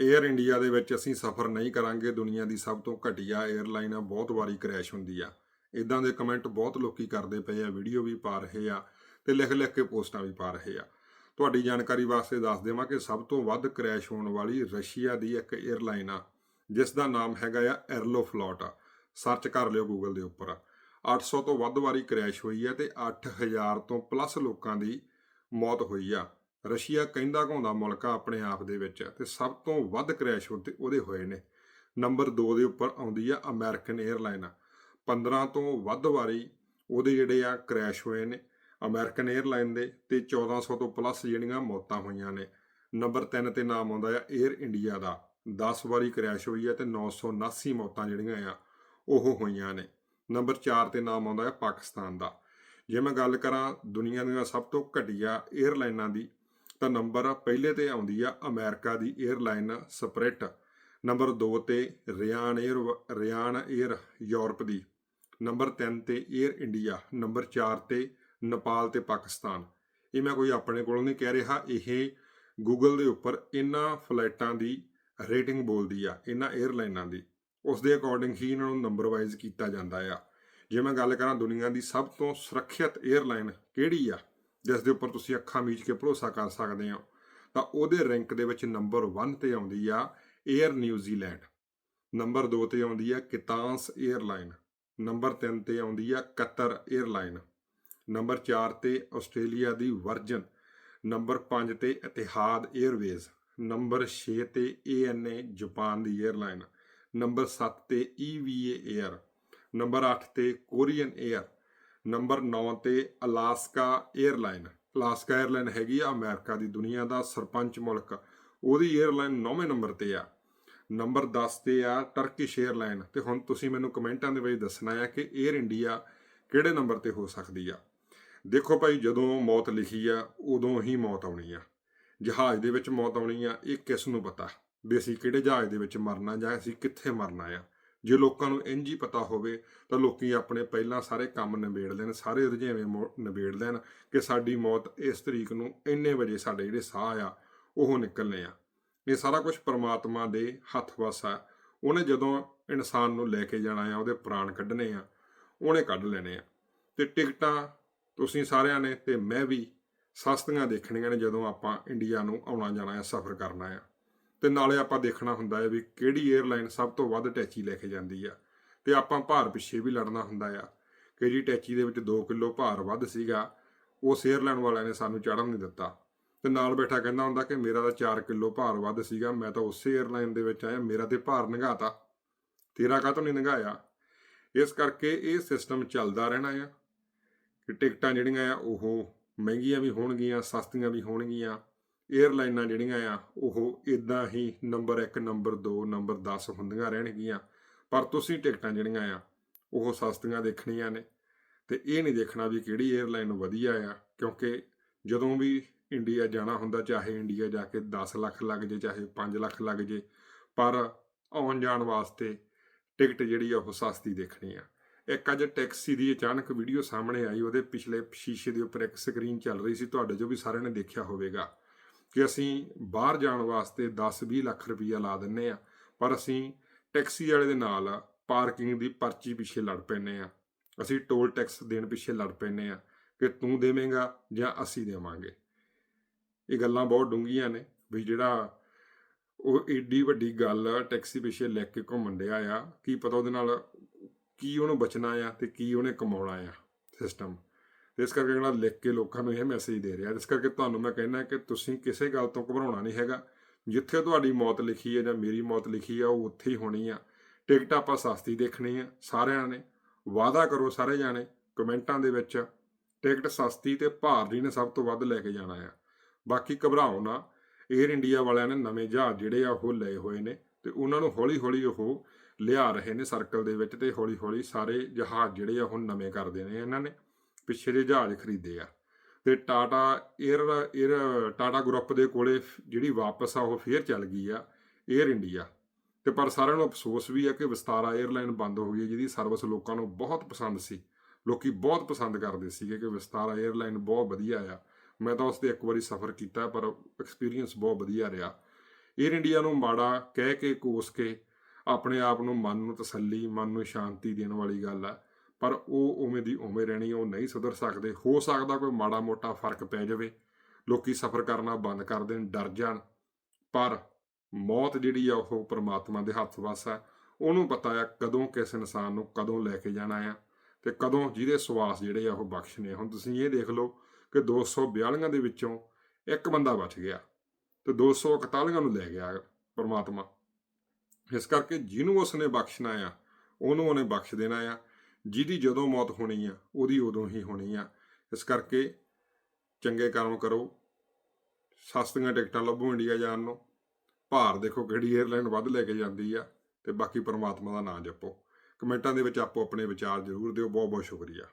Air India ਦੇ ਵਿੱਚ ਅਸੀਂ ਸਫ਼ਰ ਨਹੀਂ ਕਰਾਂਗੇ, ਦੁਨੀਆ ਦੀ ਸਭ ਤੋਂ ਘਟੀਆ ਏਅਰਲਾਈਨ ਆ, ਬਹੁਤ ਵਾਰੀ ਕ੍ਰੈਸ਼ ਹੁੰਦੀ ਆ। ਇਦਾਂ ਦੇ ਕਮੈਂਟ ਬਹੁਤ ਲੋਕੀ ਕਰਦੇ ਪਏ ਆ ਵੀਡੀਓ ਵੀ ਪਾ ਰਹੇ ਆ ਤੇ ਲਿਖ ਲਿਖ ਕੇ ਪੋਸਟਾਂ ਵੀ ਪਾ ਰਹੇ ਆ। ਤੁਹਾਡੀ ਜਾਣਕਾਰੀ ਵਾਸਤੇ ਦੱਸ ਦੇਵਾਂ ਕਿ ਸਭ ਤੋਂ ਵੱਧ ਕ੍ਰੈਸ਼ ਹੋਣ ਵਾਲੀ ਰਸ਼ੀਆ ਦੀ ਇੱਕ ਏਅਰਲਾਈਨ ਆ, ਜਿਸ ਦਾ ਨਾਮ ਹੈਗਾ ਆ ਐਰਲੋ ਫਲੋਟ ਆ। ਸਰਚ ਕਰ ਲਿਓ ਗੂਗਲ ਦੇ ਉੱਪਰ। 800 ਤੋਂ ਵੱਧ ਵਾਰੀ ਕ੍ਰੈਸ਼ ਹੋਈ ਹੈ ਤੇ 8000 ਤੋਂ ਪਲੱਸ ਲੋਕਾਂ ਦੀ ਮੌਤ ਹੋਈ ਆ। ਰਸ਼ੀਆ ਕਹਿੰਦਾ ਘਾਉਂਦਾ ਮੁਲਕ ਆ ਆਪਣੇ ਆਪ ਦੇ ਵਿੱਚ ਤੇ ਸਭ ਤੋਂ ਵੱਧ ਕ੍ਰੈਸ਼ ਉਹਦੇ ਹੋਏ ਨੇ। ਨੰਬਰ 2 ਦੇ ਉੱਪਰ ਆਉਂਦੀ ਆ ਅਮਰੀਕਨ 에ਅਰਲਾਈਨ 15 ਤੋਂ ਵੱਧ ਵਾਰੀ ਉਹਦੇ ਜਿਹੜੇ ਆ ਕ੍ਰੈਸ਼ ਹੋਏ ਨੇ ਅਮਰੀਕਨ 에ਅਰਲਾਈਨ ਦੇ ਤੇ 1400 ਤੋਂ ਪਲੱਸ ਜਿਹੜੀਆਂ ਮੌਤਾਂ ਹੋਈਆਂ ਨੇ। ਨੰਬਰ 3 ਤੇ ਨਾਮ ਆਉਂਦਾ ਆ 에ਅਰ ਇੰਡੀਆ ਦਾ। 10 ਵਾਰੀ ਕ੍ਰੈਸ਼ ਹੋਈ ਆ ਤੇ 979 ਮੌਤਾਂ ਜਿਹੜੀਆਂ ਆ ਉਹ ਹੋਈਆਂ ਨੇ। ਨੰਬਰ 4 ਤੇ ਨਾਮ ਆਉਂਦਾ ਹੈ ਪਾਕਿਸਤਾਨ ਦਾ। ਜੇ ਮੈਂ ਗੱਲ ਕਰਾਂ ਦੁਨੀਆ ਦੀਆਂ ਸਭ ਤੋਂ ਘਟੀਆ 에ਅਰਲਾਈਨਾਂ ਦੀ ਤਾਂ ਨੰਬਰ ਪਹਿਲੇ ਤੇ ਆਉਂਦੀ ਆ ਅਮਰੀਕਾ ਦੀ 에ਅਰਲਾਈਨ ਸਪਰਿਟ। ਨੰਬਰ 2 ਤੇ Ryanair Ryanair Europe ਦੀ। ਨੰਬਰ 3 ਤੇ 에ਅਰ ਇੰਡੀਆ। ਨੰਬਰ 4 ਤੇ ਨੇਪਾਲ ਤੇ ਪਾਕਿਸਤਾਨ। ਇਹ ਮੈਂ ਕੋਈ ਆਪਣੇ ਕੋਲੋਂ ਨਹੀਂ ਕਹਿ ਰਿਹਾ। ਇਹ ਗੂਗਲ ਦੇ ਉੱਪਰ ਇਹਨਾਂ ਫਲਾਈਟਾਂ ਦੀ ਰੇਟਿੰਗ ਬੋਲਦੀ ਆ, ਇਹਨਾਂ 에ਅਰਲਾਈਨਾਂ ਦੀ। ਉਸ ਦੇ ਅਕੋਰਡਿੰਗ ਹੀ ਇਹਨਾਂ ਨੂੰ ਨੰਬਰ ਵਾਈਜ਼ ਕੀਤਾ ਜਾਂਦਾ ਆ। ਜੇ ਮੈਂ ਗੱਲ ਕਰਾਂ ਦੁਨੀਆ ਦੀ ਸਭ ਤੋਂ ਸੁਰੱਖਿਅਤ 에ਅਰਲਾਈਨ ਕਿਹੜੀ ਆ? ਜਿਸ ਦੇ ਉੱਪਰ ਤੁਸੀਂ ਅੱਖਾਂ ਮੀਚ ਕੇ ਭਰੋਸਾ ਕਰ ਸਕਦੇ ਹੋ, ਤਾਂ ਉਹਦੇ ਰੈਂਕ ਦੇ ਵਿੱਚ ਨੰਬਰ 1 ਤੇ ਆਉਂਦੀ ਆ 에ਅਰ ਨਿਊਜ਼ੀਲੈਂਡ ਨੰਬਰ 2 ਤੇ ਆਉਂਦੀ ਆ ਕਿਤਾਂਸ 에ਅਰਲਾਈਨ ਨੰਬਰ 3 ਤੇ ਆਉਂਦੀ ਆ ਕਤਰ 에ਅਰਲਾਈਨ ਨੰਬਰ 4 ਤੇ ਆਸਟ੍ਰੇਲੀਆ ਦੀ ਵਰਜਨ ਨੰਬਰ 5 ਤੇ ਇਤਿਹਾਦ 에ਅਰਵੇਜ਼ ਨੰਬਰ 6 ਤੇ ANA ਜਾਪਾਨ ਦੀ 에ਅਰਲਾਈਨ ਨੰਬਰ 7 ਤੇ EVA 에ਅਰ ਨੰਬਰ 8 ਤੇ ਕੋਰੀਅਨ 에ਅਰ ਨੰਬਰ 9 ਤੇ ਅਲਾਸਕਾ 에ਅਰਲਾਈਨ ਅਲਾਸਕਾ 에ਅਰਲਾਈਨ ਹੈਗੀ ਆ ਅਮਰੀਕਾ ਦੀ ਦੁਨੀਆ ਦਾ ਸਰਪੰਚ ਮੁਲਕ। ਉਹਦੀ 에ਅਰਲਾਈਨ 9ਵੇਂ ਨੰਬਰ ਤੇ ਆ। ਨੰਬਰ 10 ਤੇ ਆ ਟਰਕਿਸ਼ 에ਅਰਲਾਈਨ ਤੇ ਹੁਣ ਤੁਸੀਂ ਮੈਨੂੰ ਕਮੈਂਟਾਂ ਦੇ ਵਿੱਚ ਦੱਸਣਾ ਆ ਕਿ 에ਅਰ ਇੰਡੀਆ ਕਿਹੜੇ ਨੰਬਰ ਤੇ ਹੋ ਸਕਦੀ ਆ। ਦੇਖੋ ਭਾਈ, ਜਦੋਂ ਮੌਤ ਲਿਖੀ ਆ, ਉਦੋਂ ਹੀ ਮੌਤ ਆਉਣੀ ਆ। ਜਹਾਜ਼ ਦੇ ਵਿੱਚ ਮੌਤ ਆਉਣੀ ਆ, ਇਹ ਕਿਸ ਨੂੰ ਪਤਾ? ਵੀ ਅਸੀਂ ਕਿਹੜੇ ਜਹਾਜ਼ ਦੇ ਵਿੱਚ ਮਰਨਾ ਜਾਂ ਅਸੀਂ ਕਿੱਥੇ ਮਰਨਾ ਆ? ਜੇ ਲੋਕਾਂ ਨੂੰ ਇੰਜ ਹੀ ਪਤਾ ਹੋਵੇ, ਤਾਂ ਲੋਕੀ ਆਪਣੇ ਪਹਿਲਾਂ ਸਾਰੇ ਕੰਮ ਨਿਬੇੜ ਲੈਣ, ਸਾਰੇ ਰੁਝੇਵੇਂ ਨਿਬੇੜ ਲੈਣ ਕਿ ਸਾਡੀ ਮੌਤ ਇਸ ਤਰੀਕ ਨੂੰ ਇੰਨੇ ਵਜੇ ਸਾਡੇ ਜਿਹੜੇ ਸਾਹ ਆ, ਉਹ ਨਿਕਲਨੇ ਆ। ਇਹ ਸਾਰਾ ਕੁਝ ਪ੍ਰਮਾਤਮਾ ਦੇ ਹੱਥ ਵਸ ਆ। ਉਹਨੇ ਜਦੋਂ ਇਨਸਾਨ ਨੂੰ ਲੈ ਕੇ ਜਾਣਾ ਆ, ਉਹਦੇ ਪ੍ਰਾਣ ਕੱਢਣੇ ਆ, ਉਹਨੇ ਕੱਢ ਲੈਣੇ ਆ। ਤੇ ਟਿਕਟਾਂ ਤੁਸੀਂ ਸਾਰਿਆਂ ਨੇ ਤੇ ਮੈਂ ਵੀ ਸਸਤੀਆਂ ਦੇਖਣੀਆਂ ਨੇ ਜਦੋਂ ਆਪਾਂ ਇੰਡੀਆ ਨੂੰ ਆਉਣਾ ਜਾਣਾ ਆ, ਸਫ਼ਰ ਕਰਨਾ ਆ। ਤੇ ਨਾਲੇ ਆਪਾਂ ਦੇਖਣਾ ਹੁੰਦਾ ਹੈ ਵੀ ਕਿਹੜੀ 에ਅਰਲਾਈਨ ਸਭ ਤੋਂ ਵੱਧ ਟੈਚੀ ਲੈ ਕੇ ਜਾਂਦੀ ਆ। ਤੇ ਆਪਾਂ ਭਾਰ ਪਿੱਛੇ ਵੀ ਲੜਨਾ ਹੁੰਦਾ ਆ ਕਿ ਜਿਹੜੀ ਟੈਚੀ ਦੇ ਵਿੱਚ 2 ਕਿਲੋ ਭਾਰ ਵੱਧ ਸੀਗਾ, ਉਸ 에ਅਰਲਾਈਨ ਵਾਲਿਆਂ ਨੇ ਸਾਨੂੰ ਚੜਨ ਨਹੀਂ ਦਿੱਤਾ। ਤੇ ਨਾਲ ਬੈਠਾ ਕਹਿੰਦਾ ਹੁੰਦਾ ਕਿ ਮੇਰਾ ਤਾਂ 4 ਕਿਲੋ ਭਾਰ ਵੱਧ ਸੀਗਾ, ਮੈਂ ਤਾਂ ਉਸੇ 에ਅਰਲਾਈਨ ਦੇ ਵਿੱਚ ਆਇਆ, ਮੇਰਾ ਤੇ ਭਾਰ ਨੰਗਾਤਾ। ਤੇਰਾ ਕਾਹ ਤੋਂ ਨਹੀਂ ਨੰਗਾਇਆ? ਇਸ ਕਰਕੇ ਇਹ ਸਿਸਟਮ ਚੱਲਦਾ ਰਹਿਣਾ ਆ। ਕਿ ਟਿਕਟਾਂ ਜਿਹੜੀਆਂ ਆ, ਉਹ ਮਹਿੰਗੀਆਂ ਵੀ ਹੋਣਗੀਆਂ, ਸਸਤੀਆਂ ਵੀ ਹੋਣਗੀਆਂ। 에ਅਰਲਾਈਨਾਂ ਜਿਹੜੀਆਂ ਆ, ਉਹ ਇਦਾਂ ਹੀ ਨੰਬਰ 1 ਨੰਬਰ 2 ਨੰਬਰ 10 ਹੁੰਦੀਆਂ ਰਹਿਣਗੀਆਂ। ਪਰ ਤੁਸੀਂ ਟਿਕਟਾਂ ਜਿਹੜੀਆਂ ਆ, ਉਹ ਸਸਤੀਆਂ ਦੇਖਣੀਆਂ ਨੇ। ਤੇ ਇਹ ਨਹੀਂ ਦੇਖਣਾ ਵੀ ਕਿਹੜੀ 에ਅਰਲਾਈਨ ਵਧੀਆ ਆ, ਕਿਉਂਕਿ ਜਦੋਂ ਵੀ ਇੰਡੀਆ ਜਾਣਾ ਹੁੰਦਾ, ਚਾਹੇ ਇੰਡੀਆ ਜਾ ਕੇ 10 ਲੱਖ ਲੱਗ ਜੇ, ਚਾਹੇ 5 ਲੱਖ ਲੱਗ ਜੇ, ਪਰ ਆਉਣ ਜਾਣ ਵਾਸਤੇ ਟਿਕਟ ਜਿਹੜੀ ਆ, ਉਹ ਸਸਤੀ ਦੇਖਣੀ ਆ। ਇੱਕ ਅੱਜ ਟੈਕਸੀ ਦੀ ਅਚਾਨਕ ਵੀਡੀਓ ਸਾਹਮਣੇ ਆਈ, ਉਹਦੇ ਪਿਛਲੇ ਸ਼ੀਸ਼ੇ ਦੇ ਉੱਪਰ ਇੱਕ ਸਕਰੀਨ ਚੱਲ ਰਹੀ ਸੀ, ਤੁਹਾਡੇ ਜੋ ਵੀ ਸਾਰਿਆਂ ਨੇ ਦੇਖਿਆ ਹੋਵੇਗਾ। ਕਿ ਅਸੀਂ ਬਾਹਰ ਜਾਣ ਵਾਸਤੇ 10-20 ਲੱਖ ਰੁਪਈਆ ਲਾ ਦਿੰਨੇ ਆ, ਪਰ ਅਸੀਂ ਟੈਕਸੀ ਵਾਲੇ ਦੇ ਨਾਲ ਪਾਰਕਿੰਗ ਦੀ ਪਰਚੀ ਪਿੱਛੇ ਲੜ ਪੈਨੇ ਆ। ਅਸੀਂ ਟੋਲ ਟੈਕਸ ਦੇਣ ਪਿੱਛੇ ਲੜ ਪੈਨੇ ਆ ਕਿ ਤੂੰ ਦੇਵੇਂਗਾ ਜਾਂ ਅਸੀਂ ਦੇਵਾਂਗੇ। ਇਹ ਗੱਲਾਂ ਬਹੁਤ ਡੂੰਘੀਆਂ ਨੇ ਵੀ ਜਿਹੜਾ ਉਹ ਏਡੀ ਵੱਡੀ ਗੱਲ ਟੈਕਸੀ ਪਿੱਛੇ ਲੈ ਕੇ ਘੁੰਮਣ ਡਿਆ ਆ, ਕੀ ਪਤਾ ਉਹਦੇ ਨਾਲ ਕੀ ਉਹਨੂੰ ਬਚਣਾ ਆ ਤੇ ਕੀ ਉਹਨੇ ਕਮਾਉਣਾ ਆ ਸਿਸਟਮ ਇਸ ਕਰਕੇ ਜਿਹੜਾ ਲਿਖ ਕੇ ਲੋਕਾਂ ਨੂੰ ਇਹ ਮੈਸੇਜ ਦੇ ਰਿਹਾ। ਇਸ ਕਰਕੇ ਤੁਹਾਨੂੰ ਮੈਂ ਕਹਿੰਦਾ ਕਿ ਤੁਸੀਂ ਕਿਸੇ ਗੱਲ ਤੋਂ ਘਬਰਾਉਣਾ ਨਹੀਂ ਹੈਗਾ। ਜਿੱਥੇ ਤੁਹਾਡੀ ਮੌਤ ਲਿਖੀ ਹੈ ਜਾਂ ਮੇਰੀ ਮੌਤ ਲਿਖੀ ਆ, ਉਹ ਉੱਥੇ ਹੀ ਹੋਣੀ ਆ। ਟਿਕਟ ਆਪਾਂ ਸਸਤੀ ਦੇਖਣੀ ਆ ਸਾਰਿਆਂ ਨੇ। ਵਾਅਦਾ ਕਰੋ ਸਾਰੇ ਜਾਣੇ ਕਮੈਂਟਾਂ ਦੇ ਵਿੱਚ, ਟਿਕਟ ਸਸਤੀ ਤੇ ਭਾਰ ਦੀ ਨੇ ਸਭ ਤੋਂ ਵੱਧ ਲੈ ਕੇ ਜਾਣਾ ਆ। ਬਾਕੀ ਘਬਰਾਓ ਨਾ। 에ਅਰ ਇੰਡੀਆ ਵਾਲਿਆਂ ਨੇ ਨਵੇਂ ਜਹਾਜ਼ ਜਿਹੜੇ ਆ, ਉਹ ਲਏ ਹੋਏ ਨੇ ਤੇ ਉਹਨਾਂ ਨੂੰ ਹੌਲੀ-ਹੌਲੀ ਉਹ ਲਿਆ ਰਹੇ ਨੇ ਸਰਕਲ ਦੇ ਵਿੱਚ ਤੇ ਹੌਲੀ-ਹੌਲੀ ਸਾਰੇ ਜਹਾਜ਼ ਜਿਹੜੇ ਆ, ਉਹ ਨਵੇਂ ਕਰਦੇ ਨੇ ਇਹਨਾਂ ਨੇ। ਪਿੱਛੇ ਦੇ ਜਹਾਜ਼ ਖਰੀਦੇ ਆ। ਤੇ Tata air air Tata group ਦੇ ਕੋਲੇ ਜਿਹੜੀ ਵਾਪਸ ਆ, ਉਹ ਫੇਰ ਚੱਲ ਗਈ ਆ 에ਅਰ ਇੰਡੀਆ। ਤੇ ਪਰ ਸਾਰਿਆਂ ਨੂੰ ਅਫਸੋਸ ਵੀ ਆ ਕਿ ਵਿਸਤਾਰਾ 에ਅਰਲਾਈਨ ਬੰਦ ਹੋ ਗਈ ਜਿਹਦੀ ਸਰਵਿਸ ਲੋਕਾਂ ਨੂੰ ਬਹੁਤ ਪਸੰਦ ਸੀ। ਲੋਕੀ ਬਹੁਤ ਪਸੰਦ ਕਰਦੇ ਸੀਗੇ ਕਿ ਵਿਸਤਾਰਾ 에ਅਰਲਾਈਨ ਬਹੁਤ ਵਧੀਆ ਆ। ਮੈਂ ਤਾਂ ਉਸ ਤੇ ਇੱਕ ਵਾਰੀ ਸਫ਼ਰ ਕੀਤਾ, ਪਰ ਐਕਸਪੀਰੀਅੰਸ ਬਹੁਤ ਵਧੀਆ ਰਿਹਾ। 에ਅਰ ਇੰਡੀਆ ਨੂੰ ਮਾੜਾ ਕਹਿ ਕੇ, ਕੋਸ ਕੇ, ਆਪਣੇ ਆਪ ਨੂੰ ਮਨ ਨੂੰ ਤਸੱਲੀ, ਮਨ ਨੂੰ ਸ਼ਾਂਤੀ ਦੇਣ ਵਾਲੀ ਗੱਲ ਆ। ਪਰ ਉਹ ਉਵੇਂ ਦੀ ਉਵੇਂ ਰਹਿਣੀ, ਉਹ ਨਹੀਂ ਸੁਧਰ ਸਕਦੇ। ਹੋ ਸਕਦਾ ਕੋਈ ਮਾੜਾ ਮੋਟਾ ਫ਼ਰਕ ਪੈ ਜਾਵੇ। ਲੋਕੀ ਸਫ਼ਰ ਕਰਨਾ ਬੰਦ ਕਰ ਦੇਣ, ਡਰ ਜਾਣ। ਪਰ ਮੌਤ ਜਿਹੜੀ ਆ, ਉਹ ਪ੍ਰਮਾਤਮਾ ਦੇ ਹੱਥ ਵੱਸ ਆ। ਉਹਨੂੰ ਪਤਾ ਆ ਕਦੋਂ ਕਿਸ ਇਨਸਾਨ ਨੂੰ ਕਦੋਂ ਲੈ ਕੇ ਜਾਣਾ ਆ ਤੇ ਕਦੋਂ ਜਿਹਦੇ ਸਵਾਸ ਜਿਹੜੇ ਆ, ਉਹ ਬਖਸ਼ਨੇ ਹੁਣ ਤੁਸੀਂ ਇਹ ਦੇਖ ਲਓ ਕਿ 242 ਦੇ ਵਿੱਚੋਂ ਇੱਕ ਬੰਦਾ ਬਚ ਗਿਆ ਤੇ 241 ਨੂੰ ਲੈ ਗਿਆ ਪਰਮਾਤਮਾ। ਇਸ ਕਰਕੇ ਜਿਹਨੂੰ ਉਸਨੇ ਬਖਸ਼ਣਾ ਆ, ਉਹਨੂੰ ਉਹਨੇ ਬਖਸ਼ ਦੇਣਾ ਆ। ਜਿਹਦੀ ਜਦੋਂ ਮੌਤ ਹੋਣੀ ਆ, ਉਹਦੀ ਉਦੋਂ ਹੀ ਹੋਣੀ ਆ। ਇਸ ਕਰਕੇ ਚੰਗੇ ਕਰਮ ਕਰੋ। ਸਸਤੀਆਂ ਟਿਕਟਾਂ ਲੱਭੋ ਇੰਡੀਆ ਜਾਣ ਨੂੰ। ਭਾਰ ਦੇਖੋ ਕਿਹੜੀ 에ਅਰਲਾਈਨ ਵੱਧ ਲੈ ਕੇ ਜਾਂਦੀ ਆ ਤੇ ਬਾਕੀ ਪਰਮਾਤਮਾ ਦਾ ਨਾਮ ਜਪੋ। ਕਮੈਂਟਾਂ ਦੇ ਵਿੱਚ ਆਪੋ ਆਪਣੇ ਵਿਚਾਰ ਜ਼ਰੂਰ ਦਿਓ। ਬਹੁਤ ਬਹੁਤ ਸ਼ੁਕਰੀਆ।